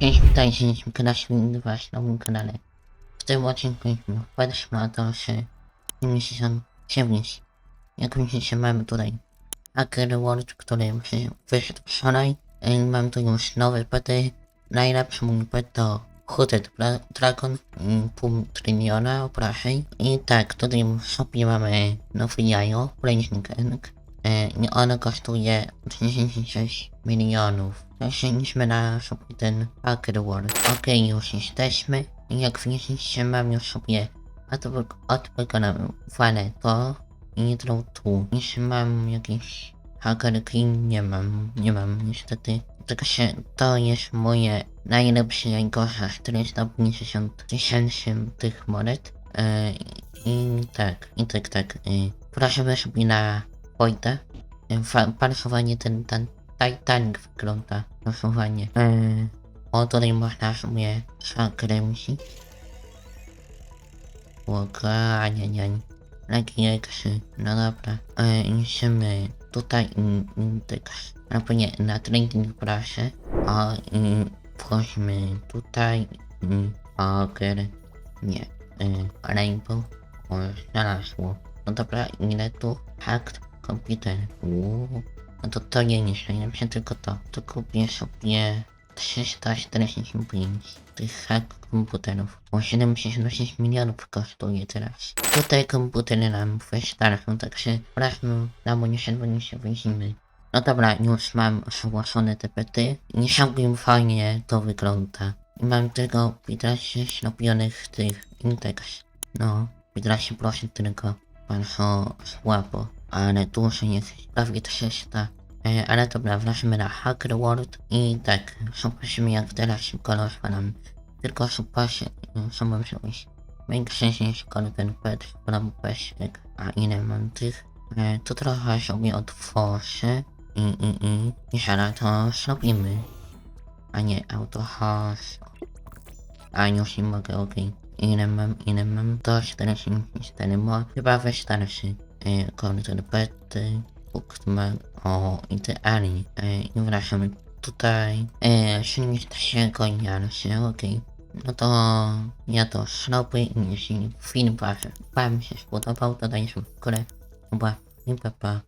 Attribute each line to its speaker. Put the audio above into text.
Speaker 1: Cześć, witajcie, jestem Krasny Was na moim kanale. W tym odcinku jestem wpadliśmy na to, że 79. Jak widzicie mamy tutaj Hacker World, który wyszedł wczoraj. I mam tu już nowe pety. Najlepszy mój pet to Hooded Dra- Dragon, pół tryliona opraszej. I tak, tutaj w shopie mamy nowe jajo, Blazing Egg. E, I ono kosztuje 36 milionów. Przeszliśmy na sobie ten Hacker World. Okej, już jesteśmy. I jak widzicie, mam już sobie odpowiedziane to i to tu. Jeśli mam jakieś hakerki, nie mam, nie mam niestety. Tylko się, to jest moje najlepsze, najgorsze 450 tysięcy tych monet. E, I tak, i tak, tak. E, proszę sobie na Wojta. Parsowanie ten, ten Titanic wygląda. Parsowanie. Yy, o, tutaj można sobie zakręcić. Łoganianiań. Legieksy. No dobra. Yy, idziemy tutaj i, i tak. Albo nie, na trading proszę. A i wchodźmy tutaj. I Oger. Nie. Yy, rainbow. O, znalazło. No dobra, ile tu? Hacked komputer. Uuu. No to to nie jest najlepsze, tylko to. To kupię sobie 345 tych hack komputerów. Bo 76 milionów kosztuje teraz. Tutaj komputery nam wystarczą, także sprawdźmy na monie się wyjdziemy. No dobra, już mam ogłoszone te pety. I całkiem fajnie to wygląda. I mam tylko 15 ślubionych tych indeks. No, 15 proszę tylko. Bardzo słabo. Ale dużo jest prawie 300. E, ale dobra, wracamy na Hacker World i tak, zobaczymy jak teraz szybko rozpalam. Tylko super się, sama wziąłeś. Większy niż ten pet, mam pesek, a ile mam tych? E, to trochę sobie otworzę i i i i zaraz to zrobimy. A nie, auto host. A już nie mogę, okej. Ile mam, ile mam? To 44 mo. Chyba wystarczy. E, Konter pety. Bookman. O, idealnie. E, I wracamy tutaj. E, silnik się goniarszy, okej. No to ja to zrobię i jeśli film wasz wam się spodobał, to dajcie w górę. Chyba, i papa.